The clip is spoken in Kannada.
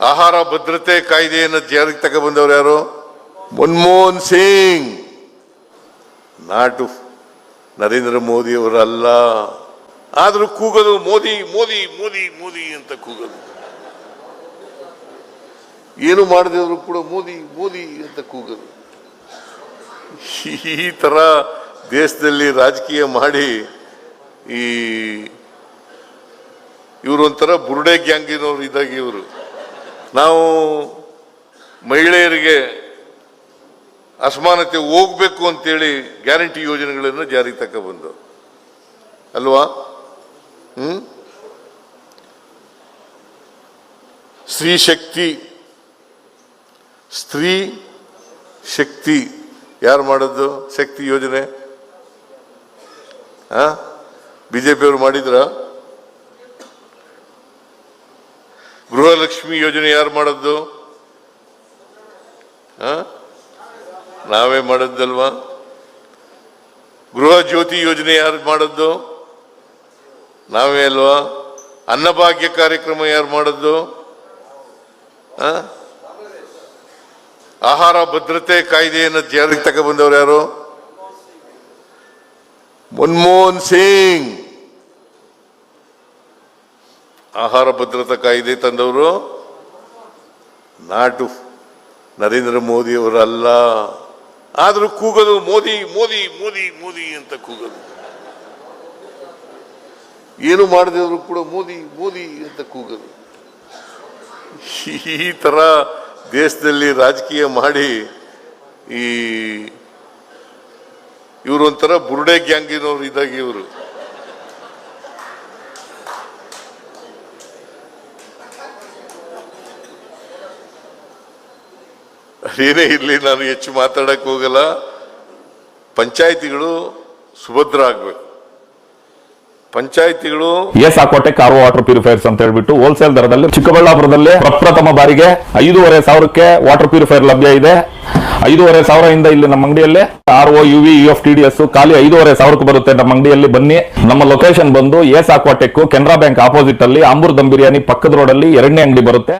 ಆಹಾರ ಭದ್ರತೆ ಕಾಯ್ದೆಯನ್ನು ಜಾರಿಗೆ ತಗೊಬಂದವರು ಯಾರು? ಮನಮೋಹನ್ ಸಿಂಗ್. ನಾಟು. ನರೇಂದ್ರ ಮೋದಿ ಅವರಲ್ಲ. ಆದ್ರೂ ಕೂಗೋದು ಮೋದಿ ಮೋದಿ ಮೋದಿ ಮೋದಿ ಅಂತ ಕೂಗೋದು. ಏನು ಮಾಡದಿದ್ರು ಕೂಡ ಮೋದಿ ಮೋದಿ ಅಂತ ಕೂಗೋದು. ಈ ತರ ದೇಶದಲ್ಲಿ ರಾಜಕೀಯ ಮಾಡಿ ಈ ಇವರು ಒಂಥರ ಬುರುಡೆ ಗ್ಯಾಂಗಿನವ್ರು ಇದ್ದಾಗ ಇವರು. ನಾವು ಮಹಿಳೆಯರಿಗೆ ಅಸಮಾನತೆ ಹೋಗ್ಬೇಕು ಅಂತೇಳಿ ಗ್ಯಾರಂಟಿ ಯೋಜನೆಗಳನ್ನು ಜಾರಿಗೆ ಬಂದು. ಅಲ್ವಾ? ಹ್ಮ್? ಸ್ತ್ರೀ ಶಕ್ತಿ ಸ್ತ್ರೀ ಶಕ್ತಿ. ಯಾರು ಮಾಡೋದು ಶಕ್ತಿ ಯೋಜನೆ? ಆ? ಬಿಜೆಪಿಯವರು ಮಾಡಿದ್ರ? ಗೃಹಲಕ್ಷ್ಮಿ ಯೋಜನೆ ಯಾರು ಮಾಡದ್ದು? ನಾವೇ ಮಾಡದ್ದಲ್ವಾ ಗೃಹ ಜ್ಯೋತಿ ಯೋಜನೆ ಯಾರು ಮಾಡದ್ದು ನಾವೇ ಅಲ್ವಾ? ಅನ್ನಭಾಗ್ಯ ಕಾರ್ಯಕ್ರಮ ಯಾರು ಮಾಡದ್ದು? ಆಹಾರ ಭದ್ರತೆ ಕಾಯ್ದೆಯನ್ನು ಜಾರಿಗೆ ತಗೊಬಂದವರು ಯಾರು? ಮನಮೋಹನ್ ಸಿಂಗ್. ಆಹಾರ ಭದ್ರತಾ ಕಾಯ್ದೆ ತಂದವರು ನಾಟು. ನರೇಂದ್ರ ಮೋದಿ ಅವರಲ್ಲ ಆದರೂ ಕೂಗೋದು ಮೋದಿ ಮೋದಿ ಮೋದಿ ಮೋದಿ ಅಂತ ಕೂಗೋದು ಏನು ಮಾಡದಿದ್ರು ಕೂಡ ಮೋದಿ ಮೋದಿ ಅಂತ ಕೂಗೋದು ಈ ತರ ದೇಶದಲ್ಲಿ ರಾಜಕೀಯ ಮಾಡಿ ಈ ಇವರು ಒಂಥರ ಬುರುಡೆ ಗ್ಯಾಂಗಿನವ್ರು ಇದ್ದಾಗ ಇವರು. ಏನೇ ಇರಲಿ, ನಾನು ಹೆಚ್ಚು ಮಾತಾಡಕ್ಕೆ ಹೋಗಲ್ಲ. ಪಂಚಾಯಿತಿಗಳು ಸುಭದ್ರ ಆಗ್ಬೇಕು. ಪಂಚಾಯಿತಿಗಳು S Aquatech R water purifiers ಅಂತ ಹೇಳ್ಬಿಟ್ಟು ಹೋಲ್ಸೇಲ್ ದರದಲ್ಲಿ ಚಿಕ್ಕಬಳ್ಳಾಪುರದಲ್ಲಿ ಪ್ರಪ್ರಥಮ ಬಾರಿಗೆ ಐದೂವರೆ ಸಾವಿರಕ್ಕೆ ವಾಟರ್ ಪ್ಯೂರಿಫೈರ್ ಲಭ್ಯ ಇದೆ. ಐದೂವರೆ ಸಾವಿರದಿಂದ ಇಲ್ಲಿ ನಮ್ಮ ಅಂಗಡಿಯಲ್ಲಿ R O U V U F T D S ಖಾಲಿ ಐದೂವರೆ ಸಾವಿರಕ್ಕೆ ಬರುತ್ತೆ. ನಮ್ಮ ಅಂಗಡಿಯಲ್ಲಿ ಬನ್ನಿ. ನಮ್ಮ ಲೊಕೇಶನ್ ಬಂದು S Aquatech Canara bank opposite ಅಲ್ಲಿ ಆಂಬೂರ್ ದಮ್ ಬಿರಿಯಾನಿ ಪಕ್ಕದ ರೋಡ್ ಅಲ್ಲಿ ಎರಡನೇ ಅಂಗಡಿ ಬರುತ್ತೆ.